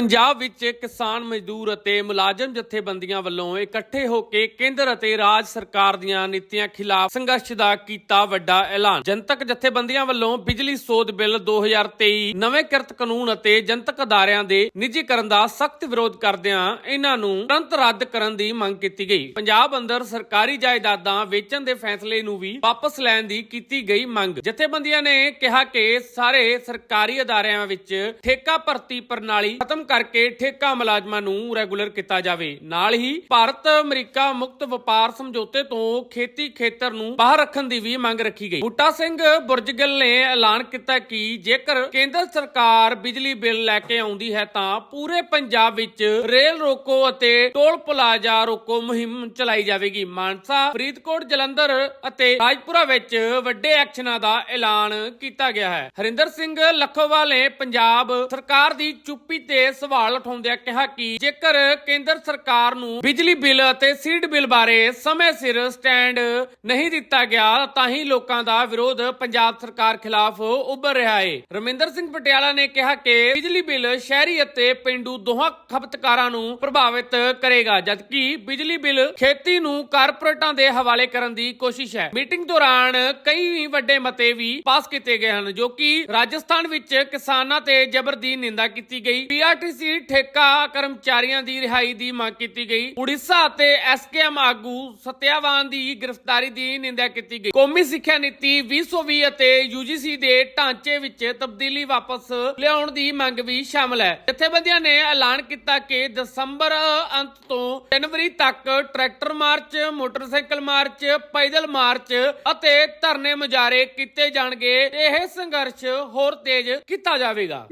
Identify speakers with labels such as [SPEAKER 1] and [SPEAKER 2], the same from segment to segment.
[SPEAKER 1] ਪੰਜਾਬ ਵਿੱਚ ਕਿਸਾਨ ਮਜ਼ਦੂਰ ਅਤੇ ਮੁਲਾਜ਼ਮ ਜਥੇਬੰਦੀਆਂ ਵੱਲੋਂ ਇਕੱਠੇ ਹੋ ਕੇ ਕੇਂਦਰ ਅਤੇ ਰਾਜ ਸਰਕਾਰ ਦੀਆਂ ਨੀਤੀਆਂ ਖਿਲਾਫ ਸੰਘਰਸ਼ ਦਾ ਕੀਤਾ ਵੱਡਾ ਐਲਾਨ। ਜਨਤਕ ਜਥੇਬੰਦੀਆਂ ਵੱਲੋਂ ਬਿਜਲੀ ਸੋਧ ਬਿੱਲ 2023 ਨਵੇਂ ਕਿਰਤ ਕਾਨੂੰਨ ਅਤੇ ਜਨਤਕ ਅਦਾਰਿਆਂ ਦੇ ਨਿੱਜੀਕਰਨ ਦਾ ਸਖਤ ਵਿਰੋਧ ਕਰਦਿਆਂ ਇਹਨਾਂ ਨੂੰ ਤੁਰੰਤ ਰੱਦ ਕਰਨ ਦੀ ਮੰਗ ਕੀਤੀ ਗਈ। ਪੰਜਾਬ ਅੰਦਰ ਸਰਕਾਰੀ ਜਾਇਦਾਦਾਂ ਵੇਚਣ ਦੇ ਫੈਸਲੇ ਨੂੰ ਵੀ ਵਾਪਸ ਲੈਣ ਦੀ ਕੀਤੀ ਗਈ ਮੰਗ। ਜਥੇਬੰਦੀਆਂ ਨੇ ਕਿਹਾ ਕਿ ਸਾਰੇ ਸਰਕਾਰੀ ਅਦਾਰਿਆਂ ਵਿੱਚ ਠੇਕਾ ਭਰਤੀ ਪ੍ਰਣਾਲੀ ਖਤਮ ਕਰਕੇ ਠੇਕਾ ਮੁਲਾਜ਼ਮਾਂ ਨੂੰ ਰੈਗੂਲਰ ਕੀਤਾ ਜਾਵੇ। ਨਾਲ ਹੀ ਭਾਰਤ ਅਮਰੀਕਾ ਮੁਕਤ ਵਪਾਰ ਸਮਝੌਤੇ ਤੋਂ ਖੇਤੀ ਖੇਤਰ ਨੂੰ ਬਾਹਰ ਰੱਖਣ ਦੀ ਵੀ ਮੰਗ ਰੱਖੀ ਗਈ। ਬੂਟਾ ਸਿੰਘ ਬੁਰਜਗਲ ਨੇ ਐਲਾਨ ਕੀਤਾ ਕਿ ਜੇਕਰ ਕੇਂਦਰ ਸਰਕਾਰ ਬਿਜਲੀ ਬਿੱਲ ਲੈ ਕੇ ਆਉਂਦੀ ਹੈ ਤਾਂ ਪੂਰੇ ਪੰਜਾਬ ਵਿੱਚ ਰੇਲ ਰੋਕੋ ਅਤੇ ਟੋਲ ਪਲਾਜ਼ਾ ਰੋਕੋ ਮੁਹਿੰਮ ਚਲਾਈ ਜਾਵੇਗੀ। ਮਾਨਸਾ, ਫਰੀਦਕੋਟ, ਜਲੰਧਰ ਅਤੇ ਰਾਜਪੁਰਾ ਵਿੱਚ ਵੱਡੇ ਐਕਸ਼ਨਾਂ ਦਾ ਐਲਾਨ ਕੀਤਾ ਗਿਆ ਹੈ। ਹਰਿੰਦਰ ਸਿੰਘ ਲੱਖੋਵਾਲ ਨੇ ਪੰਜਾਬ ਸਰਕਾਰ ਦੀ ਚੁੱਪੀ ਤੇ ਸਵਾਲ ਉਠਾਉਂਦਿਆਂ ਕਿਹਾ ਕਿ ਜੇਕਰ ਕੇਂਦਰ ਸਰਕਾਰ ਨੂੰ ਬਿਜਲੀ ਬਿੱਲ ਅਤੇ ਸੀਡ ਬਿੱਲ ਬਾਰੇ ਸਮੇਂ ਸਿਰ ਸਟੈਂਡ ਨਹੀਂ ਦਿੱਤਾ ਗਿਆ, ਤਾਂ ਹੀ ਲੋਕਾਂ ਦਾ ਵਿਰੋਧ ਪੰਜਾਬ ਸਰਕਾਰ ਖਿਲਾਫ ਉੱਭਰ ਰਿਹਾ ਹੈ ਰਮਿੰਦਰ ਸਿੰਘ ਪਟਿਆਲਾ ਨੇ ਕਿਹਾ ਕਿ ਬਿਜਲੀ ਬਿੱਲ ਸ਼ਹਿਰੀ ਅਤੇ ਪਿੰਡੂ ਦੋਹਾਂ ਖਪਤਕਾਰਾਂ ਨੂੰ ਪ੍ਰਭਾਵਿਤ ਕਰੇਗਾ, ਜਦਕਿ ਬਿਜਲੀ ਬਿੱਲ ਖੇਤੀ ਨੂੰ ਕਾਰਪੋਰੇਟਾਂ ਦੇ ਹਵਾਲੇ ਕਰਨ ਦੀ ਕੋਸ਼ਿਸ਼ ਹੈ। ਮੀਟਿੰਗ ਦੌਰਾਨ ਕਈ ਵੱਡੇ ਮਤੇ ਵੀ ਪਾਸ ਕੀਤੇ ਗਏ ਹਨ, ਜੋ ਕਿ ਰਾਜਸਥਾਨ ਵਿੱਚ ਕਿਸਾਨਾਂ ਤੇ ਜ਼ਬਰ ਦੀ ਨਿੰਦਾ ਕੀਤੀ ਗਈ। ਪੀਆਰਟੀਸੀ ਠੇਕਾ, ਕਰਮਚਾਰੀਆਂ ਦੀ ਰਿਹਾਈ ਦੀ ਮੰਗ ਕੀਤੀ ਗਈ। ਉੜੀਸਾ ਅਤੇ ਐਸਕੇਐਮ ਆਗੂ ਸਤਿਆਵਾਨ ਦੀ ਗ੍ਰਿਫਤਾਰੀ ਦੀ ਨਿੰਦਾ ਕੀਤੀ ਗਈ। ਕੌਮੀ ਸਿੱਖਿਆ ਨੀਤੀ 2020 ਅਤੇ ਯੂਜੀਸੀ ਦੇ ਢਾਂਚੇ ਵਿੱਚ ਤਬਦੀਲੀ ਵਾਪਸ ਲਿਆਉਣ ਦੀ ਮੰਗ ਵੀ ਸ਼ਾਮਲ ਹੈ। ਜਥੇਬੰਦੀਆਂ ਨੇ ਐਲਾਨ ਕੀਤਾ ਕਿ ਦਸੰਬਰ ਅੰਤ ਤੋਂ ਜਨਵਰੀ ਤੱਕ ਟਰੈਕਟਰ ਮਾਰਚ, ਮੋਟਰਸਾਈਕਲ ਮਾਰਚ, ਪੈਦਲ ਮਾਰਚ ਅਤੇ ਧਰਨੇ ਮੁਜ਼ਾਹਰੇ ਕੀਤੇ ਜਾਣਗੇ। ਇਹ ਸੰਘਰਸ਼ ਹੋਰ ਤੇਜ਼ ਕੀਤਾ ਜਾਵੇਗਾ।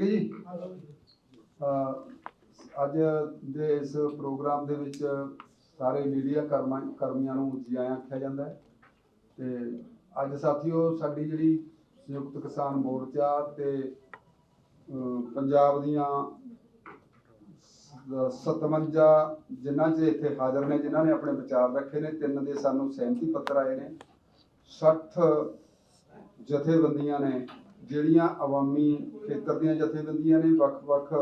[SPEAKER 2] ਅੱਜ ਦੇ ਇਸ ਪ੍ਰੋਗਰਾਮ ਦੇ ਵਿੱਚ ਸਾਰੇ ਮੀਡੀਆ ਕਰਮਾਂ, ਕਰਮੀਆਂ ਨੂੰ ਜੀ ਆਇਆਂ ਆਖਿਆ ਜਾਂਦਾ ਹੈ। ਤੇ ਅੱਜ ਸਾਥੀਓ, ਸਾਡੀ ਜਿਹੜੀ ਸੰਯੁਕਤ ਕਿਸਾਨ ਮੋਰਚਾ ਤੇ ਪੰਜਾਬ ਦੀਆਂ 57 ਜਿਨ੍ਹਾਂ 'ਚ ਇੱਥੇ ਹਾਜ਼ਰ ਨੇ, ਜਿਨ੍ਹਾਂ ਨੇ ਆਪਣੇ ਵਿਚਾਰ ਰੱਖੇ ਨੇ, ਤਿੰਨ ਦੇ ਸਾਨੂੰ ਸਹਿਮਤੀ ਪੱਤਰ ਆਏ ਨੇ। 60 ਜਥੇਬੰਦੀਆਂ ਨੇ, ਜਿਹੜੀਆਂ ਆਵਾਮੀ ਖੇਤਰ ਦੀਆਂ ਜਥੇਬੰਦੀਆਂ ਨੇ, ਵੱਖ-ਵੱਖ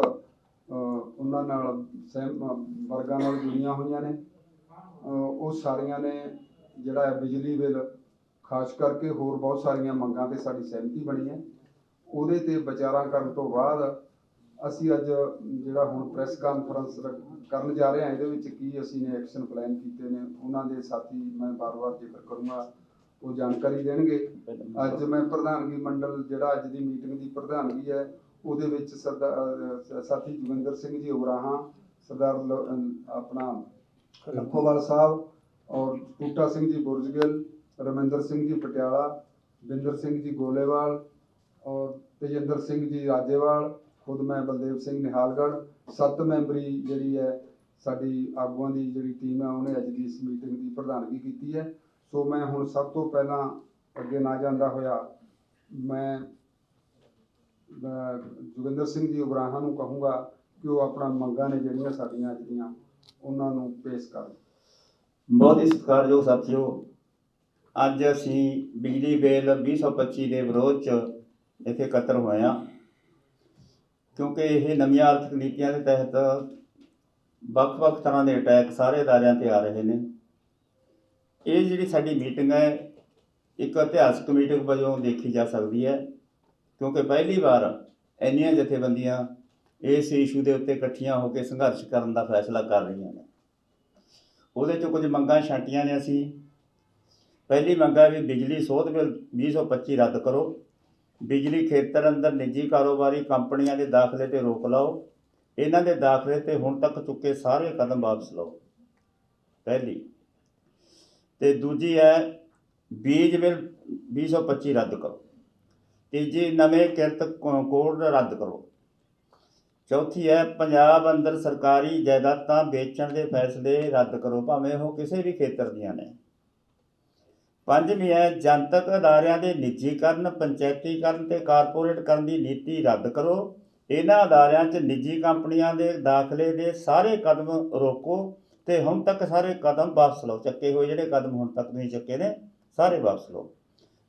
[SPEAKER 2] ਉਹਨਾਂ ਨਾਲ ਸਹਿਮ ਵਰਗਾਂ ਨਾਲ ਜੁੜੀਆਂ ਹੋਈਆਂ ਨੇ। ਉਹ ਸਾਰੀਆਂ ਨੇ ਜਿਹੜਾ ਹੈ ਬਿਜਲੀ ਬਿੱਲ ਖਾਸ ਕਰਕੇ ਹੋਰ ਬਹੁਤ ਸਾਰੀਆਂ ਮੰਗਾਂ ਤੇ ਸਾਡੀ ਸਹਿਮਤੀ ਬਣੀ ਹੈ। ਉਹਦੇ ਤੇ ਵਿਚਾਰਾਂ ਕਰਨ ਤੋਂ ਬਾਅਦ ਅਸੀਂ ਅੱਜ ਜਿਹੜਾ ਹੁਣ ਪ੍ਰੈਸ ਕਾਨਫਰੰਸ ਕਰਨ ਜਾ ਰਹੇ ਹਾਂ ਇਹਦੇ ਵਿੱਚ ਕੀ ਅਸੀਂ ਨੇ ਐਕਸ਼ਨ ਪਲਾਨ ਕੀਤੇ ਨੇ ਉਹਨਾਂ ਦੇ ਸਾਥੀ ਮੈਂ ਬਾਰ-ਬਾਰ ਜ਼ਿਕਰ ਕਰੂੰਗਾ ਉਹ ਜਾਣਕਾਰੀ ਦੇਣਗੇ। ਅੱਜ ਮੈਂ ਪ੍ਰਧਾਨਗੀ ਮੰਡਲ ਜਿਹੜਾ ਅੱਜ ਦੀ ਮੀਟਿੰਗ ਦੀ ਪ੍ਰਧਾਨਗੀ ਹੈ ਉਹਦੇ ਵਿੱਚ ਸਰਦਾਰ ਸਾਥੀ ਜੋਗਿੰਦਰ ਸਿੰਘ ਜੀ ਉਗਰਾਹਾਂ ਸਰਦਾਰ ਆਪਣਾ ਲੱਖੋਵਾਲ ਸਾਹਿਬ ਔਰ ਟੂਟਾ ਸਿੰਘ ਜੀ ਬੁਰਜਗਿੱਲ ਰਮਿੰਦਰ ਸਿੰਘ ਜੀ ਪਟਿਆਲਾ, ਬਿੰਦਰ ਸਿੰਘ ਜੀ ਗੋਲੇਵਾਲ ਔਰ ਤੇਜਿੰਦਰ ਸਿੰਘ ਜੀ ਰਾਜੇਵਾਲ, ਖੁਦ ਮੈਂ ਬਲਦੇਵ ਸਿੰਘ ਨਿਹਾਲਗੜ੍ਹ, ਸੱਤ ਮੈਂਬਰੀ ਜਿਹੜੀ ਹੈ ਸਾਡੀ ਆਗੂਆਂ ਦੀ ਜਿਹੜੀ ਟੀਮ ਹੈ, ਉਹਨੇ ਅੱਜ ਦੀ ਇਸ ਮੀਟਿੰਗ ਦੀ ਪ੍ਰਧਾਨਗੀ ਕੀਤੀ ਹੈ। ਸੋ ਮੈਂ ਹੁਣ ਸਭ ਤੋਂ ਪਹਿਲਾਂ ਅੱਗੇ ਨਾ ਜਾਂਦਾ ਹੋਇਆ, ਮੈਂ ਜੋਗਿੰਦਰ ਸਿੰਘ ਜੀ ਉਗਰਾਹਾਂ ਨੂੰ ਕਹੂੰਗਾ ਕਿ ਉਹ ਆਪਣਾ ਮੰਗਾਂ ਨੇ ਜਿਹੜੀਆਂ ਸਾਡੀਆਂ ਅੱਜ ਦੀਆਂ, ਉਹਨਾਂ ਨੂੰ ਪੇਸ਼ ਕਰਨ।
[SPEAKER 3] ਬਹੁਤ ਹੀ ਸਤਿਕਾਰਯੋਗ ਸਾਥੀਓ, ਅੱਜ ਅਸੀਂ ਬਿਜਲੀ ਬਿੱਲ 2025 ਦੇ ਵਿਰੋਧ 'ਚ ਇੱਥੇ ਇਕੱਤਰ ਹੋਏ ਹਾਂ। ਕਿਉਂਕਿ ਇਹ ਨਵੀਆਂ ਆਰਥਿਕ ਨੀਤੀਆਂ ਦੇ ਤਹਿਤ ਵੱਖ-ਵੱਖ ਤਰ੍ਹਾਂ ਦੇ ਅਟੈਕ ਸਾਰੇ ਅਦਾਰਿਆਂ ਤੇ ਆ ਰਹੇ ਨੇ। ਇਹ ਜਿਹੜੀ ਸਾਡੀ ਮੀਟਿੰਗ ਹੈ, ਇੱਕ ਇਤਿਹਾਸਕ ਮੀਟਿੰਗ ਵਜੋਂ ਦੇਖੀ ਜਾ ਸਕਦੀ ਹੈ। ਕਿਉਂਕਿ ਪਹਿਲੀ ਵਾਰ ਇੰਨੀਆਂ ਜਥੇਬੰਦੀਆਂ ਇਸ ਇਸ਼ੂ ਦੇ ਉੱਤੇ ਇਕੱਠੀਆਂ ਹੋ ਕੇ ਸੰਘਰਸ਼ ਕਰਨ ਦਾ ਫੈਸਲਾ ਕਰ ਰਹੀਆਂ ਨੇ। ਉਹਦੇ 'ਚੋਂ ਕੁਝ ਮੰਗਾਂ ਛਾਂਟੀਆਂ ਨੇ ਅਸੀਂ। ਪਹਿਲੀ ਮੰਗ ਹੈ ਵੀ ਬਿਜਲੀ ਸੋਧ ਬਿੱਲ 2025 ਰੱਦ ਕਰੋ। ਬਿਜਲੀ ਖੇਤਰ ਅੰਦਰ ਨਿੱਜੀ ਕਾਰੋਬਾਰੀ ਕੰਪਨੀਆਂ ਦੇ ਦਾਖਲੇ ਤੇ ਰੋਕ ਲਾਓ। ਇਹਨਾਂ ਦੇ ਦਾਖਲੇ ਤੇ ਹੁਣ ਤੱਕ ਚੁੱਕੇ ਸਾਰੇ ਕਦਮ ਵਾਪਸ ਲਓ। ਪਹਿਲੀ। ਤੇ ਦੂਜੀ ਹੈ, ਬੀਜ ਬਿੱਲ 2025 ਰੱਦ ਕਰੋ। ਤੀਜੀ ਨਵੇਂ ਕਿਰਤ ਕੋ- ਕੋਡ ਰੱਦ ਕਰੋ। ਚੌਥੀ ਹੈ, ਪੰਜਾਬ ਅੰਦਰ ਸਰਕਾਰੀ ਜਾਇਦਾਦਾਂ ਵੇਚਣ ਦੇ ਫੈਸਲੇ ਰੱਦ ਕਰੋ, ਭਾਵੇਂ ਉਹ ਕਿਸੇ ਵੀ ਖੇਤਰ ਦੀਆਂ ਨੇ। ਪੰਜਵੀਂ ਹੈ, ਜਨਤਕ ਅਦਾਰਿਆਂ ਦੇ ਨਿੱਜੀਕਰਨ, ਪੰਚਾਇਤੀਕਰਨ ਤੇ ਕਾਰਪੋਰੇਟ ਕਰਨ ਦੀ ਨੀਤੀ ਰੱਦ ਕਰੋ। ਇਹਨਾਂ ਅਦਾਰਿਆਂ 'ਚ ਨਿੱਜੀ ਕੰਪਨੀਆਂ ਦੇ ਦਾਖਲੇ ਦੇ ਸਾਰੇ ਕਦਮ ਰੋਕੋ ਤੇ ਹੁਣ ਤੱਕ ਸਾਰੇ ਕਦਮ ਵਾਪਸ ਲਓ। ਚੱਕੇ ਹੋਏ ਜਿਹੜੇ ਕਦਮ ਹੁਣ ਤੱਕ ਨਹੀਂ ਚੱਕੇ ਨੇ, ਸਾਰੇ ਵਾਪਸ ਲਓ।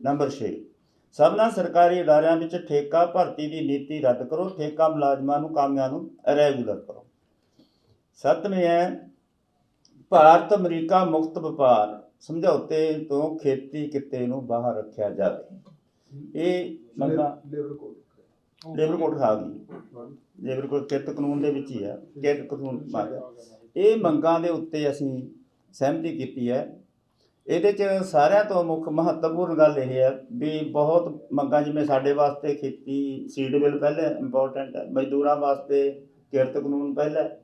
[SPEAKER 3] ਨੰਬਰ 6 ਸਭਨਾਂ ਸਰਕਾਰੀ ਅਦਾਰਿਆਂ ਵਿੱਚ ਠੇਕਾ ਭਰਤੀ ਦੀ ਨੀਤੀ ਰੱਦ ਕਰੋ ਠੇਕਾ ਮੁਲਾਜ਼ਮਾਂ ਨੂੰ ਕਾਮਿਆਂ ਨੂੰ ਰੈਗੂਲਰ ਕਰੋ। ਸੱਤਵੇਂ ਹੈ ਭਾਰਤ ਅਮਰੀਕਾ ਮੁਕਤ ਵਪਾਰ ਸਮਝੌਤੇ ਤੋਂ ਖੇਤੀ ਕਿੱਤੇ ਨੂੰ ਬਾਹਰ ਰੱਖਿਆ ਜਾਵੇ। ਇਹ ਮੰਗਾਂ
[SPEAKER 2] ਲੇਬਰ ਕੋਡ।
[SPEAKER 3] ਲੇਬਰ ਕੋਡ ਖਾ ਗਈ। ਲੇਬਰ ਕੋਡ ਕਿਰਤ ਕਾਨੂੰਨ ਦੇ ਵਿੱਚ ਹੀ ਹੈ ਕਿਰਤ ਕਾਨੂੰਨ ਇਹ ਮੰਗਾਂ ਦੇ ਉੱਤੇ ਅਸੀਂ ਸਹਿਮਤੀ ਕੀਤੀ ਹੈ। ਇਹਦੇ ਚ ਸਾਰਿਆਂ ਤੋਂ ਮੁੱਖ ਮਹੱਤਵਪੂਰਨ ਗੱਲ ਇਹ ਹੈ ਵੀ ਬਹੁਤ ਮੰਗਾਂ ਜਿਵੇਂ ਸਾਡੇ ਵਾਸਤੇ ਖੇਤੀ ਸੀਡ ਬਿੱਲ ਪਹਿਲਾਂ ਇੰਪੋਰਟੈਂਟ ਹੈ, ਮਜ਼ਦੂਰਾਂ ਵਾਸਤੇ ਕਿਰਤ ਕਾਨੂੰਨ ਪਹਿਲਾਂ ਹੈ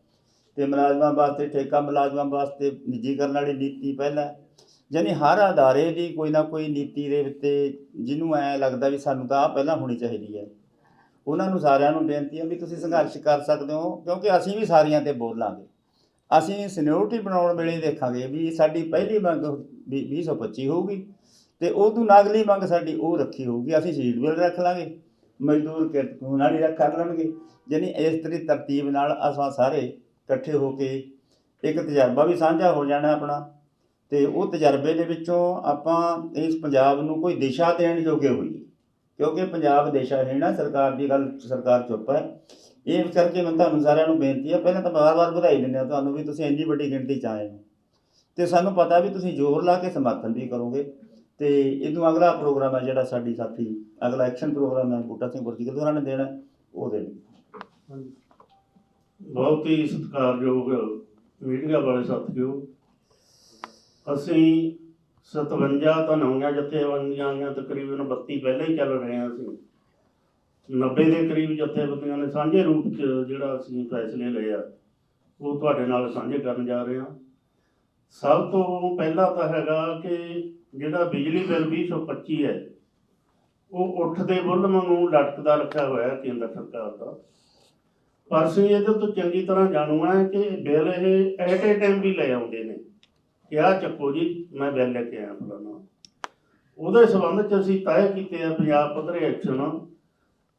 [SPEAKER 3] ਤੇ ਮੁਲਾਜ਼ਮਾਂ ਵਾਸਤੇ ਠੇਕਾ, ਮੁਲਾਜ਼ਮਾਂ ਵਾਸਤੇ ਨਿੱਜੀਕਰਨ ਵਾਲੀ ਨੀਤੀ ਪਹਿਲਾਂ ਯਾਨੀ ਹਰ ਅਦਾਰੇ ਦੀ ਕੋਈ ਨਾ ਕੋਈ ਨੀਤੀ ਦੇ ਉੱਤੇ ਜਿਹਨੂੰ ਐ ਲੱਗਦਾ ਵੀ ਸਾਨੂੰ ਤਾਂ ਆਹ ਪਹਿਲਾਂ ਹੋਣੀ ਚਾਹੀਦੀ ਹੈ। ਉਹਨਾਂ ਨੂੰ ਸਾਰਿਆਂ ਨੂੰ ਬੇਨਤੀ ਹੈ ਵੀ ਤੁਸੀਂ ਸੰਘਰਸ਼ ਕਰ ਸਕਦੇ ਹੋ ਕਿਉਂਕਿ ਅਸੀਂ ਵੀ ਸਾਰੀਆਂ ਤੇ ਬੋਲਾਂਗੇ। ਅਸੀਂ ਸਿਨਿਓਰਿਟੀ ਬਣਾਉਣ ਵੇਲੇ ਦੇਖਾਂਗੇ ਵੀ ਸਾਡੀ ਪਹਿਲੀ ਮੰਗ ਵੀ 2025 ਹੋਊਗੀ ਤੇ ਉਦੋਂ ਅਗਲੀ ਮੰਗ ਸਾਡੀ ਉਹ ਰੱਖੀ ਹੋਊਗੀ, ਅਸੀਂ ਸ਼ੀਟ ਬਿਲ ਰੱਖ ਲਾਂਗੇ, ਮਜ਼ਦੂਰ ਕਿਰਤ ਕਾਨੂੰਨ ਵਾਲੀ ਰੱਖ ਕਰ ਲੈਣਗੇ, ਯਾਨੀ ਇਸ ਤਰੀ ਤਰਤੀਬ ਨਾਲ ਅਸਾਂ ਸਾਰੇ ਇਕੱਠੇ ਹੋ ਕੇ ਇੱਕ ਤਜਰਬਾ ਵੀ ਸਾਂਝਾ ਹੋ ਜਾਣਾ ਆਪਣਾ ਤੇ ਉਹ ਤਜਰਬੇ ਦੇ ਵਿੱਚੋਂ ਆਪਾਂ ਇਸ ਪੰਜਾਬ ਨੂੰ ਕੋਈ ਦਿਸ਼ਾ ਦੇਣ ਜੋਗੇ ਹੋਈਏ, ਕਿਉਂਕਿ ਪੰਜਾਬ ਦਿਸ਼ਾਹੀਣ ਹੈ ਸਰਕਾਰ ਦੀ ਗੱਲ ਸਰਕਾਰ ਚੁੱਪ ਹੈ। ਇਹ ਕਰਕੇ ਮੈਂ ਤੁਹਾਨੂੰ ਸਾਰਿਆਂ ਨੂੰ ਬੇਨਤੀ ਹੈ ਪਹਿਲਾਂ ਤਾਂ ਵਾਰ-ਵਾਰ ਵਧਾਈ ਦਿੰਦੇ ਹਾਂ ਤੁਹਾਨੂੰ ਵੀ ਤੁਸੀਂ ਇੰਨੀ ਵੱਡੀ ਗਿਣਤੀ ਚ ਆਏ ਹੋ। ਤੇ ਸਾਨੂੰ ਪਤਾ ਵੀ ਤੁਸੀਂ ਜ਼ੋਰ ਲਾ ਕੇ ਸਮਰਥਨ ਵੀ ਕਰੋਗੇ। ਤੇ ਇਹਨੂੰ ਅਗਲਾ ਪ੍ਰੋਗਰਾਮ ਹੈ ਜਿਹੜਾ ਸਾਡੀ ਸਾਥੀ ਅਗਲਾ ਐਕਸ਼ਨ ਪ੍ਰੋਗਰਾਮ ਹੈ ਬੂਟਾ ਸਿੰਘ ਗੁਰਜੀਤ ਹੋਰਾਂ ਨੇ ਦੇਣਾ ਉਹ ਦੇਣਗੇ
[SPEAKER 4] ਬਹੁਤ ਹੀ ਸਤਿਕਾਰਯੋਗ ਮੀਡੀਆ ਵਾਲੇ ਸਾਥੀਓ ਅਸੀਂ 57 ਤਾਂ ਨਵੀਆਂ ਜਥੇਬੰਦੀਆਂ ਆਈਆਂ ਤਕਰੀਬਨ 32 ਪਹਿਲਾਂ ਹੀ ਚੱਲ ਰਹੇ ਹਾਂ ਅਸੀਂ 90 ਦੇ ਕਰੀਬ ਜਥੇਬੰਦੀਆਂ ਨੇ ਸਾਂਝੇ ਰੂਪ 'ਚ ਜਿਹੜਾ ਅਸੀਂ ਫੈਸਲੇ ਲਏ ਆ, ਉਹ ਤੁਹਾਡੇ ਨਾਲ ਸਾਂਝੇ ਕਰਨ ਜਾ ਰਹੇ ਹਾਂ। ਸਭ ਤੋਂ ਪਹਿਲਾਂ ਤਾਂ ਹੈਗਾ ਕਿ ਜਿਹੜਾ ਬਿਜਲੀ ਬਿੱਲ 2025 ਹੈ, ਉਹ ਉੱਠਦੇ ਬੁੱਲ ਨੂੰ ਲਟਕਦਾ ਰੱਖਿਆ ਹੋਇਆ ਹੈ ਕੇਂਦਰ ਸਰਕਾਰ ਦਾ। ਪਰ ਅਸੀਂ ਇਹਦੇ ਤੋਂ ਚੰਗੀ ਤਰ੍ਹਾਂ ਜਾਣੂ ਹੈ ਕਿ ਬਿੱਲ ਇਹ ਐਟ ਏ ਟਾਈਮ ਵੀ ਲੈ ਆਉਂਦੇ ਨੇ। ਕਿ ਆਹ ਚੱਕੋ ਜੀ, ਮੈਂ ਬਿੱਲ ਲੈ ਕੇ ਆਇਆ ਫਲਾਣਾ ਉਹਦੇ ਸੰਬੰਧ ਚ ਅਸੀਂ ਤੈਅ ਕੀਤੇ ਆ ਪੰਜਾਬ ਪੱਧਰੇ ਐਕਸ਼ਨ।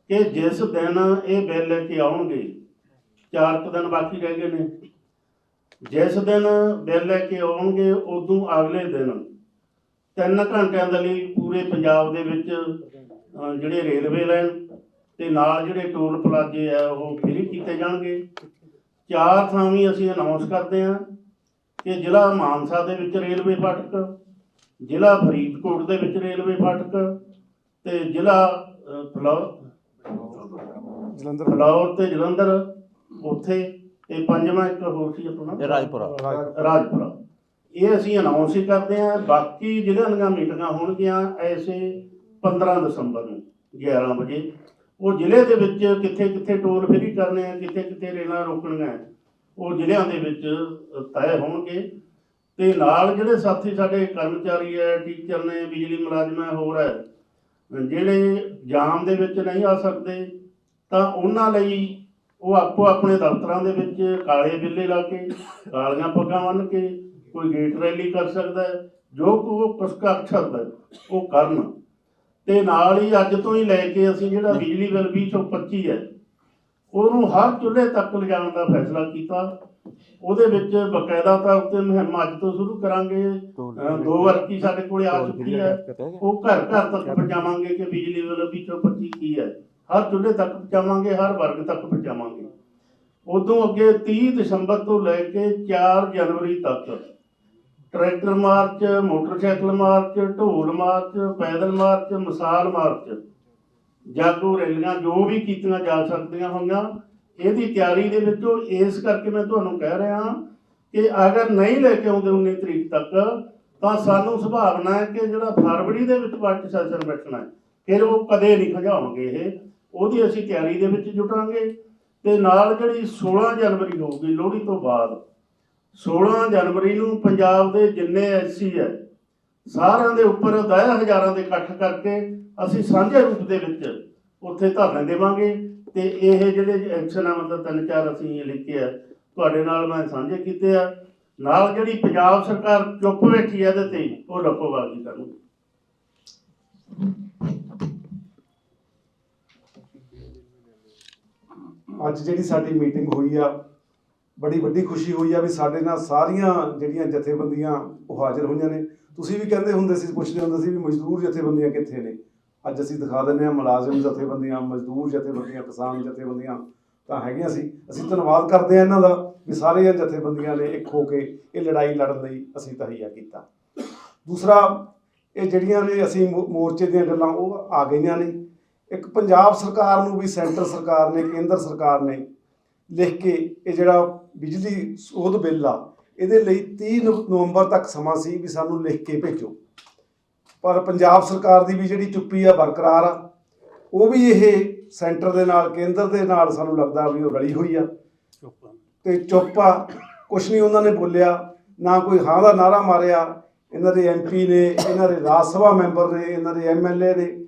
[SPEAKER 4] ਕਿ ਜਿਸ ਦਿਨ ਇਹ ਬਿੱਲ ਲੈ ਕੇ ਆਉਣਗੇ ਚਾਰ ਕੁ ਦਿਨ ਬਾਕੀ ਰਹਿ ਗਏ ਨੇ। ਜਿਸ ਦਿਨ ਬਿੱਲ ਲੈ ਕੇ ਆਉਣਗੇ ਉਦੋਂ ਅਗਲੇ ਦਿਨ ਤਿੰਨ ਘੰਟਿਆਂ ਦੇ ਲਈ ਪੂਰੇ ਪੰਜਾਬ ਦੇ ਵਿੱਚ ਜਿਹੜੇ ਰੇਲਵੇ ਲਾਈਨ ਤੇ ਨਾਲ ਜਿਹੜੇ ਟੋਲ ਪਲਾਜ਼ੇ ਆ ਉਹ ਫ੍ਰੀ ਕੀਤੇ ਜਾਣਗੇ। ਚਾਰ ਥਾਂ ਵੀ ਅਸੀਂ ਅਨਾਉਂਸ ਕਰਦੇ ਹਾਂ ਕਿ ਜ਼ਿਲ੍ਹਾ ਮਾਨਸਾ ਦੇ ਵਿੱਚ ਰੇਲਵੇ ਫਾਟਕ ਜ਼ਿਲ੍ਹਾ ਫਰੀਦਕੋਟ ਦੇ ਵਿੱਚ ਰੇਲਵੇ ਫਾਟਕ ਤੇ ਜ਼ਿਲ੍ਹਾ ਅਹ,
[SPEAKER 2] ਜਲੰਧਰ।
[SPEAKER 4] ਫਲੌਰ ਤੇ ਜਲੰਧਰ ਉੱਥੇ ਤੇ ਪੰਜਵਾਂ ਇੱਕ ਹੋਰ ਸੀ ਆਪਣਾ।
[SPEAKER 5] ਰਾਜਪੁਰਾ।
[SPEAKER 4] ਰਾਜਪੁਰਾ। ਇਹ ਅਸੀਂ ਅਨਾਉਂਸ ਹੀ ਕਰਦੇ ਹਾਂ ਬਾਕੀ ਜ਼ਿਲ੍ਹਿਆਂ ਦੀਆਂ ਮੀਟਿੰਗਾਂ ਹੋਣਗੀਆਂ ਐਸੇ 15 ਦਸੰਬਰ ਨੂੰ 11 ਵਜੇ। ਉਹ ਜ਼ਿਲ੍ਹੇ ਦੇ ਵਿੱਚ ਕਿੱਥੇ ਕਿੱਥੇ ਟੋਲ ਫਰੀ ਕਰਨੇ ਆ ਕਿੱਥੇ ਕਿੱਥੇ ਰੇਲਾਂ ਰੋਕਣੀਆਂ ਉਹ ਜ਼ਿਲ੍ਹਿਆਂ ਦੇ ਵਿੱਚ ਤੈਅ ਹੋਣਗੇ। ਤੇ ਨਾਲ ਜਿਹੜੇ ਸਾਥੀ ਸਾਡੇ ਕਰਮਚਾਰੀ ਹੈ ਟੀਚਰ ਨੇ ਬਿਜਲੀ ਮੁਲਾਜ਼ਮ ਹੈ ਹੋਰ ਹੈ ਜਿਹੜੇ ਜਾਮ ਦੇ ਵਿੱਚ ਨਹੀਂ ਆ ਸਕਦੇ ਤਾਂ ਉਹਨਾਂ ਲਈ ਉਹ ਆਪੋ ਆਪਣੇ ਦਫ਼ਤਰਾਂ ਦੇ ਵਿੱਚ ਕਾਲੇ ਬਿੱਲੇ ਲਾ ਕੇ ਕਾਲੀਆਂ ਪੱਗਾਂ ਬੰਨ੍ਹ ਕੇ ਕੋਈ ਗੇਟ ਰੈਲੀ ਕਰ ਸਕਦਾ ਹੈ ਜੋ ਕੋ ਕੁਛ ਕਰ ਸਕਦਾ ਹੈ, ਉਹ ਕਰਨ। ਤੇ ਨਾਲ ਹੀ ਅੱਜ ਤੋਂ ਹੀ ਲੈ ਕੇ ਅਸੀਂ ਜਿਹੜਾ ਬਿਜਲੀ ਬਿੱਲ 2025 ਹੈ ਉਹਨੂੰ ਹਰ ਚੁੱਲ੍ਹੇ ਤੱਕ ਲਿਜਾਣ ਦਾ ਫੈਸਲਾ ਕੀਤਾ। ਉਹਦੇ ਵਿੱਚ ਬਕਾਇਦਾ ਤੌਰ ਤੇ ਮੁਹਿੰਮ ਅੱਜ ਤੋਂ ਸ਼ੁਰੂ ਕਰਾਂਗੇ। ਦੋ ਵਾਰ ਕੀ ਸਾਡੇ ਕੋਲੇ ਆ ਚੁੱਕੀ ਹੈ। ਉਹ ਘਰ ਘਰ ਤੱਕ ਪਹੁੰਚਾਵਾਂਗੇ ਕਿ ਬਿਜਲੀ ਬਿੱਲ 2025 ਕੀ ਹੈ। ਹਰ ਚੁੱਲ੍ਹੇ ਤੱਕ ਪਹੁੰਚਾਵਾਂਗੇ, ਹਰ ਵਰਗ ਤੱਕ ਪਹੁੰਚਾਵਾਂਗੇ। ਉਦੋਂ ਅੱਗੇ 30 ਦਸੰਬਰ ਤੋਂ ਲੈ ਕੇ 4 ਜਨਵਰੀ ਤੱਕ ਟਰੈਕਟਰ ਮਾਰਚ, ਮੋਟਰਸਾਈਕਲ ਮਾਰਚ, ਢੋਲ ਮਾਰਚ, ਪੈਦਲ ਮਾਰਚ, ਮਸਾਲ ਮਾਰਚ, ਜਾਗੋ ਰੈਲੀਆਂ ਜੋ ਵੀ ਕੀਤੀਆਂ ਜਾ ਸਕਦੀਆਂ ਹੋਈਆਂ, ਇਹਦੀ ਤਿਆਰੀ ਦੇ ਵਿੱਚੋਂ ਇਸ ਕਰਕੇ ਮੈਂ ਤੁਹਾਨੂੰ ਕਹਿ ਰਿਹਾ ਕਿ ਅਗਰ ਨਹੀਂ ਲੈ ਕੇ ਆਉਂਦੇ 19 ਤਰੀਕ ਤੱਕ, ਤਾਂ ਸਾਨੂੰ ਸੰਭਾਵਨਾ ਹੈ ਕਿ ਜਿਹੜਾ ਫਰਵਰੀ ਦੇ ਵਿੱਚ ਬਜਟ ਸੈਸ਼ਨ ਬੈਠਣਾ ਹੈ, ਫਿਰ ਉਹ ਕਦੇ ਨਹੀਂ ਖਜਾਉਣਗੇ ਇਹ। ਉਹਦੀ ਅਸੀਂ ਤਿਆਰੀ ਦੇ ਵਿੱਚ ਜੁਟਾਂਗੇ ਤੇ ਨਾਲ ਜਿਹੜੀ 16 ਜਨਵਰੀ ਹੋਊਗੀ, ਲੋਹੜੀ ਤੋਂ ਬਾਅਦ 16 ਜਨਵਰੀ ਨੂੰ ਪੰਜਾਬ ਦੇ ਜਿੰਨੇ ਐਸਸੀ ਹੈ, ਸਾਰਿਆਂ ਦੇ ਉੱਪਰ ਦਇਆ ਹਜ਼ਾਰਾਂ ਦੇ ਇਕੱਠ ਕਰਕੇ ਅਸੀਂ ਸਾਂਝੇ ਰੂਪ ਦੇ ਵਿੱਚ ਉੱਥੇ ਧਰਨੇ ਦੇਵਾਂਗੇ ਤੇ ਇਹ ਜਿਹੜੇ ਐਕਸ਼ਨ ਆ, ਮਤਲਬ ਤਿੰਨ ਚਾਰ ਅਸੀਂ ਲਿਖੇ ਆ, ਤੁਹਾਡੇ ਨਾਲ ਮੈਂ ਸਾਂਝੇ ਕੀਤੇ ਆ। ਨਾਲ ਜਿਹੜੀ ਪੰਜਾਬ ਸਰਕਾਰ ਚੁੱਪ ਬੈਠੀ ਹੈ ਇਹਦੇ ਤੇ ਉਹ ਲੱਪੋਵਾਜੀ ਕਰਨਗੇ।
[SPEAKER 6] ਅੱਜ ਜਿਹੜੀ ਸਾਡੀ ਮੀਟਿੰਗ ਹੋਈ ਆ, ਬੜੀ ਵੱਡੀ ਖੁਸ਼ੀ ਹੋਈ ਆ ਵੀ ਸਾਡੇ ਨਾਲ ਸਾਰੀਆਂ ਜਿਹੜੀਆਂ ਜਥੇਬੰਦੀਆਂ ਉਹ ਹਾਜ਼ਰ ਹੋਈਆਂ ਨੇ। ਤੁਸੀਂ ਵੀ ਕਹਿੰਦੇ ਹੁੰਦੇ ਸੀ, ਪੁੱਛਦੇ ਹੁੰਦੇ ਸੀ ਵੀ ਮਜ਼ਦੂਰ ਜਥੇਬੰਦੀਆਂ ਕਿੱਥੇ ਨੇ? ਅੱਜ ਅਸੀਂ ਦਿਖਾ ਦਿੰਦੇ ਹਾਂ ਮੁਲਾਜ਼ਮ ਜਥੇਬੰਦੀਆਂ, ਮਜ਼ਦੂਰ ਜਥੇਬੰਦੀਆਂ, ਕਿਸਾਨ ਜਥੇਬੰਦੀਆਂ ਤਾਂ ਹੈਗੀਆਂ ਸੀ। ਅਸੀਂ ਧੰਨਵਾਦ ਕਰਦੇ ਹਾਂ ਇਹਨਾਂ ਦਾ ਵੀ ਸਾਰੇ ਜਥੇਬੰਦੀਆਂ ਨੇ ਇੱਕ ਹੋ ਕੇ ਇਹ ਲੜਾਈ ਲੜਨ ਲਈ ਅਸੀਂ ਤਹਈਆ ਕੀਤਾ। ਦੂਸਰਾ, ਇਹ ਜਿਹੜੀਆਂ ਨੇ ਅਸੀਂ ਮੋ- ਮੋਰਚੇ ਦੀਆਂ ਗੱਲਾਂ, ਉਹ ਆ ਗਈਆਂ ਨੇ। ਇੱਕ ਪੰਜਾਬ ਸਰਕਾਰ ਨੂੰ ਵੀ, ਸੈਂਟਰ ਸਰਕਾਰ ਨੇ, ਕੇਂਦਰ ਸਰਕਾਰ ਨੇ ਲਿਖ ਕੇ ਇਹ ਜਿਹੜਾ ਬਿਜਲੀ ਸੋਧ ਬਿੱਲ ਆ, ਇਹਦੇ ਲਈ 30 ਨਵ- ਨਵੰਬਰ ਤੱਕ ਸਮਾਂ ਸੀ ਵੀ ਸਾਨੂੰ ਲਿਖ ਕੇ ਭੇਜੋ। ਪਰ ਪੰਜਾਬ ਸਰਕਾਰ ਦੀ ਵੀ ਜਿਹੜੀ ਚੁੱਪੀ ਆ, ਬਰਕਰਾਰ ਆ, ਉਹ ਵੀ ਇਹ ਸੈਂਟਰ ਦੇ ਨਾਲ, ਕੇਂਦਰ ਦੇ ਨਾਲ ਸਾਨੂੰ ਲੱਗਦਾ ਵੀ ਉਹ ਰਲੀ ਹੋਈ ਆ। ਤੇ ਚੁੱਪ ਆ, ਕੁਛ ਨਹੀਂ ਉਹਨਾਂ ਨੇ ਬੋਲਿਆ, ਨਾ ਕੋਈ ਹਾਂ ਦਾ ਨਾਰਾ ਮਾਰਿਆ। ਇਹਨਾਂ ਦੇ ਐਮਪੀ ਨੇ, ਇਹਨਾਂ ਦੇ ਰਾਜ ਸਭਾ ਮੈਂਬਰ ਨੇ, ਇਹਨਾਂ ਦੇ ਐਮਐਲਏ ਨੇ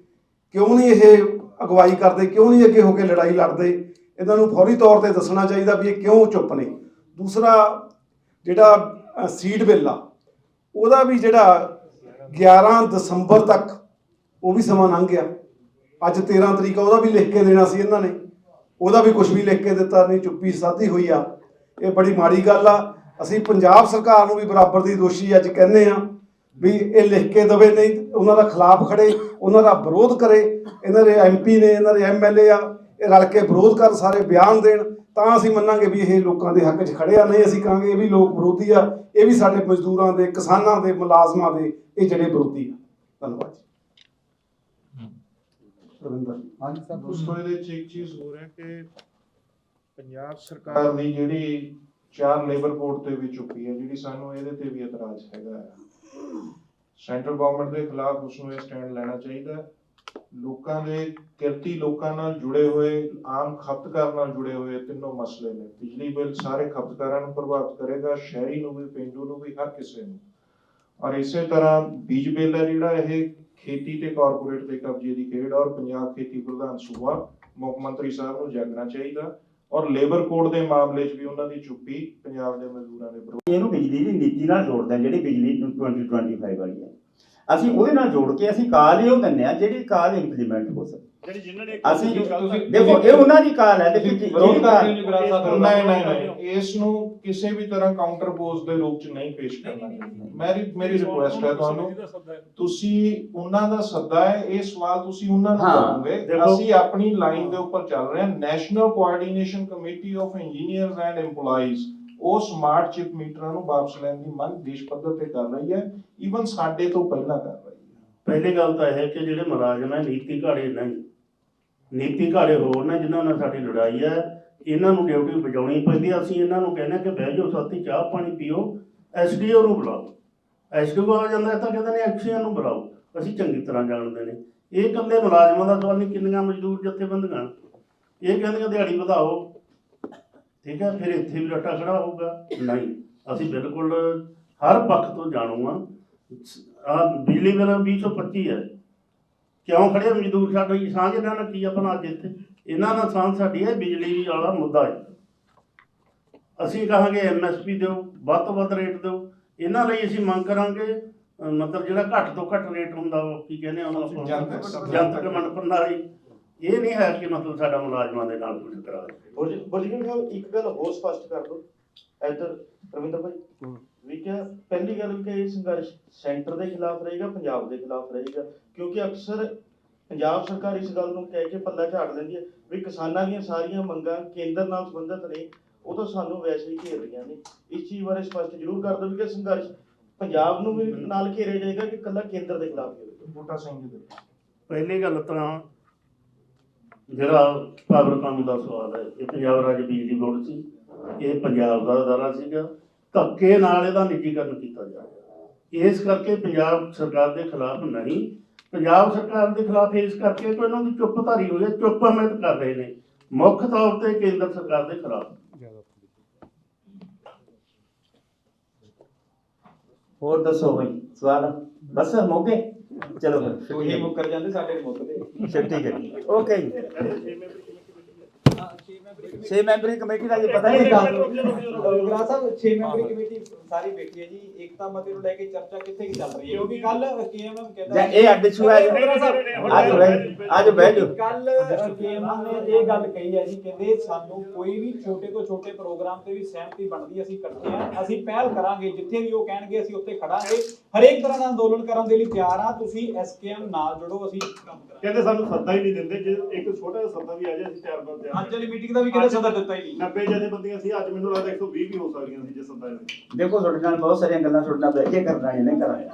[SPEAKER 6] ਕਿਉਂ ਨਹੀਂ ਇਹ ਅਗਵਾਈ ਕਰਦੇ, ਕਿਉਂ ਨਹੀਂ ਅੱਗੇ ਹੋ ਕੇ ਲੜਾਈ ਲੜਦੇ? ਇਹਨਾਂ ਨੂੰ ਫੌਰੀ ਤੌਰ ਤੇ ਦੱਸਣਾ ਚਾਹੀਦਾ ਵੀ ਇਹ ਕਿਉਂ ਚੁੱਪ ਨੇ। ਦੂਸਰਾ ਜਿਹੜਾ ਸੀਡ ਬਿੱਲ ਆ, ਉਹਦਾ ਵੀ ਜਿਹੜਾ 11 ਦਸੰਬਰ ਤੱਕ ਉਹ ਵੀ ਸਮਾਂ ਲੰਘ ਗਿਆ। ਅੱਜ 13 ਤਰੀਕ ਉਹਦਾ ਵੀ ਲਿਖ ਕੇ ਦੇਣਾ ਸੀ ਇਹਨਾਂ ਨੇ। ਉਹਦਾ ਵੀ ਕੁਝ ਵੀ ਲਿਖ ਕੇ ਦਿੱਤਾ, ਨਹੀਂ ਚੁੱਪੀ ਸਾਧੀ ਹੋਈ ਆ। ਇਹ ਬੜੀ ਮਾੜੀ ਗੱਲ ਆ। ਅਸੀਂ ਪੰਜਾਬ ਸਰਕਾਰ ਨੂੰ ਵੀ ਬਰਾਬਰ ਦੀ ਦੋਸ਼ੀ ਅੱਜ ਕਹਿੰਦੇ ਆ। ਵੀ ਇਹ ਲਿਖ ਕੇ ਦਵੇ ਨਹੀਂ ਉਹਨਾਂ ਦਾ ਖਿਲਾਫ ਖੜੇ ਉਹਨਾਂ ਦਾ ਵਿਰੋਧ ਕਰੇ। ਇਹਨਾਂ ਦੇ ਐਮਪੀ ਨੇ ਇਹਨਾਂ ਦੇ ਐਮਐਲਏ ਆ ਇਹ ਰਲ ਕੇ ਵਿਰੋਧ ਕਰਨ ਸਾਰੇ ਬਿਆਨ ਦੇਣ। ਤਾਂ ਅਸੀਂ ਮੰਨਾਂਗੇ ਵੀ ਇਹ ਲੋਕਾਂ ਦੇ ਹੱਕ 'ਚ ਖੜੇ ਆ ਨਹੀਂ ਅਸੀਂ ਕਹਾਂਗੇ ਇਹ ਵੀ ਲੋਕ ਵਿਰੋਧੀ ਆ। ਇਹ ਵੀ ਸਾਡੇ ਮਜ਼ਦੂਰਾਂ ਦੇ ਕਿਸਾਨਾਂ ਦੇ ਮੁਲਾਜ਼ਮਾਂ ਦੇ ਇਹ ਜਿਹੜੇ ਵਿਰੋਧੀ ਆ। ਧੰਨਵਾਦ ਜੀ। ਰਵਿੰਦਰ
[SPEAKER 2] ਹਾਂਜੀ ਸਰ
[SPEAKER 5] ਉਸ ਤੋਂ ਇਹਦੇ ਚ ਇੱਕ ਚੀਜ਼ ਹੋਰ ਹੈ ਕਿ ਪੰਜਾਬ ਸਰਕਾਰ ਦੀ ਜਿਹੜੀ ਚਾਰ ਲੇਬਰ ਕੋਡ ਤੇ ਵੀ ਚੁੱਕੀ ਹੈ ਜਿਹੜੀ ਸਾਨੂੰ ਇਹਦੇ ਤੇ ਵੀ ਇਤਰਾਜ਼ ਹੈਗਾ ਹੈ। ਸੈਂਟਰਲ ਗਵਰਨਮੈਂਟ ਦੇ ਖਿਲਾਫ ਉਸ ਨੂੰ ਇਹ ਸਟੈਂਡ ਲੈਣਾ ਚਾਹੀਦਾ ਲੋਕਾਂ ਦੇ, ਕਿਰਤੀ ਲੋਕਾਂ ਨਾਲ ਜੁੜੇ ਹੋਏ, ਆਮ ਖਪਤਕਾਰ ਨਾਲ ਜੁੜੇ ਹੋਏ ਤਿੰਨੋਂ ਮਸਲੇ ਨੇ। ਬਿਜਲੀ ਬਿੱਲ ਸਾਰੇ ਖਪਤਕਾਰਾਂ ਨੂੰ ਪ੍ਰਭਾਵਿਤ ਕਰੇਗਾ, ਸ਼ਹਿਰੀ ਨੂੰ ਵੀ, ਪਿੰਡੂ ਨੂੰ ਵੀ, ਹਰ ਕਿਸੇ ਨੂੰ। ਔਰ ਇਸੇ ਤਰ੍ਹਾਂ ਬੀਜ ਬਿੱਲ ਹੈ ਜਿਹੜਾ ਇਹ ਖੇਤੀ ਤੇ ਕਾਰਪੋਰੇਟ ਦੇ ਕਬਜ਼ੇ ਦੀ ਖੇਡ ਔਰ ਪੰਜਾਬ ਖੇਤੀ ਪ੍ਰਧਾਨ ਸੂਬਾ ਮੁੱਖ ਮੰਤਰੀ ਸਾਹਿਬ ਨੂੰ ਜਾਗਣਾ ਚਾਹੀਦਾ। ਔਰ ਲੇਬਰ ਕੋਡ ਦੇ ਮਾਮਲੇ 'ਚ ਵੀ ਉਹਨਾਂ ਦੀ ਚੁੱਪੀ ਪੰਜਾਬ ਦੇ ਮਜ਼ਦੂਰਾਂ ਦੇ ਵਿਰੁੱਧ
[SPEAKER 3] ਇਹਨੂੰ ਬਿਜਲੀ ਦੀ ਨੀਤੀ ਨਾਲ ਜੋੜਦੇ ਹਾਂ, ਜਿਹੜੀ ਬਿਜਲੀ 2025 ਵਾਲੀ ਹੈ। ਅਸੀਂ ਉਹਦੇ ਨਾਲ ਜੋੜ ਕੇ ਅਸੀਂ ਕਾਲ ਹੀ ਦਿੰਦੇ ਆ, ਜਿਹੜੀ ਕਾਲ ਇੰਪਲੀਮੈਂਟ ਹੋ ਸਕੇ।
[SPEAKER 7] ਜਿਹੜੀ ਜਿਨ੍ਹਾਂ ਨੇ
[SPEAKER 3] ਅਸੀਂ ਦੇਖੋ ਇਹ ਉਹਨਾਂ ਦੀ ਕਾਲ ਹੈ ਦੇਖੋ ਜੀ- ਜਿਹੜੀ ਕਾਲ
[SPEAKER 5] ਨਹੀਂ ਨਹੀਂ ਨਹੀਂ। ਇਸ ਨੂੰ ਕਿਸੇ ਵੀ ਤਰ੍ਹਾਂ ਕਾਊਂਟਰ ਪੋਜ਼ ਦੇ ਰੂਪ 'ਚ ਨਹੀਂ ਪੇਸ਼ ਕਰਨਾ। ਮੇਰੀ ਮੇਰੀ ਰਿਕੁਐਸਟ ਹੈ ਤੁਹਾਨੂੰ। ਤੁਸੀਂ ਉਹਨਾਂ ਦਾ ਸੱਦਾ ਹੈ ਇਹ ਸਵਾਲ ਤੁਸੀਂ ਉਹਨਾਂ ਨੂੰ
[SPEAKER 3] ਹਾਂ,
[SPEAKER 5] ਕਰੋਗੇ। ਅਸੀਂ ਆਪਣੀ ਲਾਈਨ ਦੇ ਉੱਪਰ ਚੱਲ ਰਹੇ ਹਾਂ। National coordination committee of engineers and EMPLOYEES ਉਹ ਸਮਾਰਟ ਚਿਪ ਮੀਟਰਾਂ ਨੂੰ ਵਾਪਸ ਲੈਣ ਦੀ ਮੰਗ ਦੇਸ਼ ਪੱਧਰ ਤੇ ਕਰ ਰਹੀ ਹੈ। ਈਵਨ ਸਾਡੇ ਤੋਂ ਪਹਿਲਾਂ ਕਰ ਰਹੀ ਹੈ।
[SPEAKER 4] ਪਹਿਲੀ ਗੱਲ ਤਾਂ ਇਹ ਹੈ ਕਿ ਜਿਹੜੇ ਮੁਲਾਜ਼ਮ ਹੈ ਨੀਤੀ ਘਾੜੇ ਨਹੀਂ। ਨੀਤੀ ਘਾੜੇ ਹੋਰ ਨੇ ਜਿਨ੍ਹਾਂ ਨਾਲ ਸਾਡੀ ਲੜਾਈ ਹੈ। ਇਹਨਾਂ ਨੂੰ ਡਿਊਟੀ ਬਚਾਉਣੀ ਪੈਂਦੀ ਹੈ। ਅਸੀਂ ਇਹਨਾਂ ਨੂੰ ਕਹਿੰਦੇ ਕਿ ਬਹਿ ਜਾਓ, ਸਾਥੀ ਚਾਹ ਪਾਣੀ ਪੀਓ ਐਸਡੀਓ ਨੂੰ ਬੁਲਾਓ। ਐਸਡੀਓ ਆ ਜਾਂਦਾ ਹੈ ਤਾਂ ਕਹਿੰਦੇ ਨੇ ਐਕਸੀਅਨ ਨੂੰ ਬੁਲਾਓ। ਅਸੀਂ ਚੰਗੀ ਤਰ੍ਹਾਂ ਜਾਣਦੇ ਨੇ। ਇਹ ਇਕੱਲੇ ਮੁਲਾਜ਼ਮਾਂ ਦਾ ਸਵਾਲ ਨਹੀਂ, ਕਿੰਨੀਆਂ ਮਜ਼ਦੂਰ ਜਥੇਬੰਦੀਆਂ ਇਹ ਕਹਿੰਦੀਆਂ ਦਿਹਾੜੀ ਵਧਾਓ। ਠੀਕ ਹੈ, ਫਿਰ ਇੱਥੇ ਵੀ ਰੱਟਾ ਖੜਾ ਹੋਊਗਾ। ਨਹੀਂ, ਅਸੀਂ ਬਿਲਕੁਲ ਹਰ ਪੱਖ ਤੋਂ ਜਾਣੂ ਆ ਆ ਬਿਜਲੀ ਬਿੱਲ 225 ਹੈ। ਕਿਉਂ ਖੜੇ ਮਜ਼ਦੂਰ ਸਾਡੀ ਸਾਂਝ ਇਹਨਾਂ ਨਾਲ ਕੀ ਆਪਣਾ ਅੱਜ ਇੱਥੇ? ਇਹਨਾਂ ਨਾਲ ਸਾਂਝ ਸਾਡੀ ਹੈ ਬਿਜਲੀ ਵਾਲਾ ਮੁੱਦਾ ਹੈ। ਅਸੀਂ ਕਹਾਂਗੇ ਐਮਐਸਪੀ ਦਿਓ ਵੱਧ ਤੋਂ ਵੱਧ ਰੇਟ ਦਿਓ। ਇਹਨਾਂ ਲਈ ਅਸੀਂ ਮੰਗ ਕਰਾਂਗੇ ਮਤਲਬ ਜਿਹੜਾ ਘੱਟ ਤੋਂ ਘੱਟ ਰੇਟ ਹੁੰਦਾ ਉਹ ਕੀ ਕਹਿੰਦੇ ਆ ਉਹਨੂੰ
[SPEAKER 5] ਜਨਤਕ
[SPEAKER 4] ਜਨਤਕ ਮੰਡ ਪ੍ਰਣਾਲੀ ਇਹ ਨਹੀਂ ਹੈ ਕਿ ਮਤਲਬ ਸਾਡਾ ਮੁਲਾਜ਼ਮਾਂ ਦੇ ਨਾਲ ਕੁਝ ਕਰਾ ਦੇ।
[SPEAKER 7] ਬੋਲੀਏ ਸਾਹਿਬ ਇੱਕ ਗੱਲ ਹੋਰ ਸਪਸ਼ਟ ਕਰ ਦਿਓ। ਇੱਧਰ ਰਵਿੰਦਰ ਭਾਈ। ਵੀ ਕਿਹਾ ਪਹਿਲੀ ਗੱਲ ਕਿ ਇਹ ਸੰਘਰਸ਼ ਸੈਂਟਰ ਦੇ ਖਿਲਾਫ ਰਹੇਗਾ ਪੰਜਾਬ ਦੇ ਖਿਲਾਫ ਰਹੇਗਾ ਕਿਉਂਕਿ ਅਕਸਰ ਪੰਜਾਬ ਸਰਕਾਰ ਇਸ ਗੱਲ ਨੂੰ ਕਹਿ ਕੇ ਪੱਲਾ ਝਾੜ ਲੈਂਦੀ ਹੈ ਵੀ ਕਿਸਾਨਾਂ ਦੀਆਂ ਸਾਰੀਆਂ ਮੰਗਾਂ ਕੇਂਦਰ ਨਾਲ ਸੰਬੰਧਿਤ ਨੇ ਉਹ ਤਾਂ ਸਾਨੂੰ ਵੈਸੇ ਹੀ ਘੇਰ ਰਹੀਆਂ ਨੇ। ਇਸ ਚੀਜ਼ ਬਾਰੇ ਸਪਸ਼ਟ ਜ਼ਰੂਰ ਕਰ ਦਿਓ ਕਿ ਸੰਘਰਸ਼ ਪੰਜਾਬ ਨੂੰ ਵੀ ਨਾਲ ਘੇਰਿਆ ਜਾਏਗਾ ਕਿ ਇਕੱਲਾ ਕੇਂਦਰ ਦੇ ਖਿਲਾਫ ਹੀ ਹੋਵੇਗਾ
[SPEAKER 5] ਬੂਟਾ ਸਿੰਘ ਜੀ ਦੇ।
[SPEAKER 4] ਪਹਿਲੀ ਗੱਲ ਤਾਂ ਜਿਹੜਾ ਪਾਵਰ ਕਾਨੂੰਨ ਦਾ ਸਵਾਲ ਹੈ ਇਹ ਪੰਜਾਬ ਰਾਜ ਬਿਜਲੀ ਬੋਰਡ ਸੀ ਇਹ ਪੰਜਾਬ ਦਾ ਅਦਾਰਾ ਸੀਗਾ। ਧੱਕੇ ਨਾਲ ਇਹਦਾ ਨਿੱਜੀਕਰਨ ਕੀਤਾ ਜਾ ਰਿਹਾ। ਇਸ ਕਰਕੇ ਪੰਜਾਬ ਸਰਕਾਰ ਦੇ ਖਿਲਾਫ ਨਹੀਂ। ਪੰਜਾਬ ਸਰਕਾਰ ਦੇ ਖਿਲਾਫ ਇਸ ਕਰਕੇ ਕਿ ਇਹਨਾਂ ਦੀ ਚੁੱਪ ਧਾਰੀ ਹੋਈ ਹੈ ਚੁੱਪ ਹਮਤ ਕਰ ਰਹੇ ਨੇ। ਮੁੱਖ ਤੌਰ ਤੇ ਕੇਂਦਰ ਸਰਕਾਰ ਦੇ ਖਿਲਾਫ।
[SPEAKER 3] ਹੋਰ ਦੱਸੋ ਬਈ ਸਵਾਲ? ਬਸ ਮੌਕੇ? ਚਲੋ ਫਿਰ
[SPEAKER 8] ਤੁਸੀਂ ਮੁੱਕਰ ਜਾਂਦੇ ਸਾਡੇ ਮੁੱਕਦੇ।
[SPEAKER 3] ਠੀਕ ਹੈ ਓਕੇ ਜੀ ਛੇ ਮੈਂਬਰੀ ਕਮੇਟੀ ਦਾ ਜੇ ਪਤਾ ਨਹੀਂ ਕਾ
[SPEAKER 8] ਗੁਰਾ ਸਾਹਿਬ 6 ਮੈਂਬਰੀ ਕਮੇਟੀ ਸਾਰੀ ਬੈਠੀ ਹੈ ਜੀ। ਏਕਤਾ ਮਤੇ ਨੂੰ ਲੈ ਕੇ ਚਰਚਾ ਕਿੱਥੇ ਕੀ ਚੱਲ ਰਹੀ ਹੈ? ਕਿਉਂਕਿ ਕੱਲ ਕੇਐਮਐਮ ਕਹਿੰਦਾ
[SPEAKER 3] ਜਾਂ ਇਹ ਅੱਡ ਛੂ ਹੈ ਅੱਜ ਬਹਿ ਅੱਜ ਬਹਿ ਜਾਓ।
[SPEAKER 8] ਕੱਲ ਕੇਐਮਐਮ ਨੇ ਇਹ ਗੱਲ ਕਹੀ ਹੈ ਜੀ ਕਹਿੰਦੇ ਸਾਨੂੰ ਕੋਈ ਵੀ ਛੋਟੇ ਤੋਂ ਛੋਟੇ ਪ੍ਰੋਗਰਾਮ ਤੇ ਵੀ ਸਹਿਮਤੀ ਬਣਦੀ ਅਸੀਂ ਇਕੱਠੇ ਆ ਅਸੀਂ ਪਹਿਲ ਕਰਾਂਗੇ ਜਿੱਥੇ ਵੀ ਉਹ ਕਹਿਣਗੇ ਅਸੀਂ ਉੱਥੇ ਖੜਾਂਗੇ। ਹਰੇਕ ਤਰ੍ਹਾਂ ਦਾ ਅੰਦੋਲਨ ਕਰਨ ਦੇ ਲਈ ਤਿਆਰ ਆ ਤੁਸੀਂ ਐਸਕੇਐਮ ਨਾਲ ਜੁੜੋ ਅਸੀਂ ਕੰਮ ਕਰਾਂਗੇ।
[SPEAKER 9] ਕਹਿੰਦੇ ਸਾਨੂੰ ਸੱਦਾ ਹੀ ਨਹੀਂ ਦਿੰਦੇ ਜੇ ਇੱਕ ਛੋਟਾ ਜਿਹਾ ਸੱਦਾ ਵੀ ਆ ਜਾਏ ਅਸੀਂ ਤਿਆਰ ਬਰ ਤਿਆਰ
[SPEAKER 8] ਅੱਜ ਵਾਲੀ ਮੀਟਿੰਗ ਦਾ ਵੀ ਕਹਿੰਦੇ ਸਦਾ ਦਿੱਤਾ ਹੀ ਨਹੀਂ।
[SPEAKER 9] 90 ਜਥੇਬੰਦੀਆਂ ਸੀ ਅੱਜ ਮੈਨੂੰ ਲੱਗਦਾ 120 ਵੀ ਹੋ ਸਕਦੀਆਂ ਸੀ ਜੇ ਸੱਦਾ
[SPEAKER 3] ਦੇਖੋ ਤੁਹਾਡੇ ਨਾਲ ਬਹੁਤ ਸਾਰੀਆਂ ਗੱਲਾਂ ਤੁਹਾਡੇ ਨਾਲ ਬਹਿ ਕੇ ਕਰਨਾ ਨਹੀਂ ਕਰਾਂਗੇ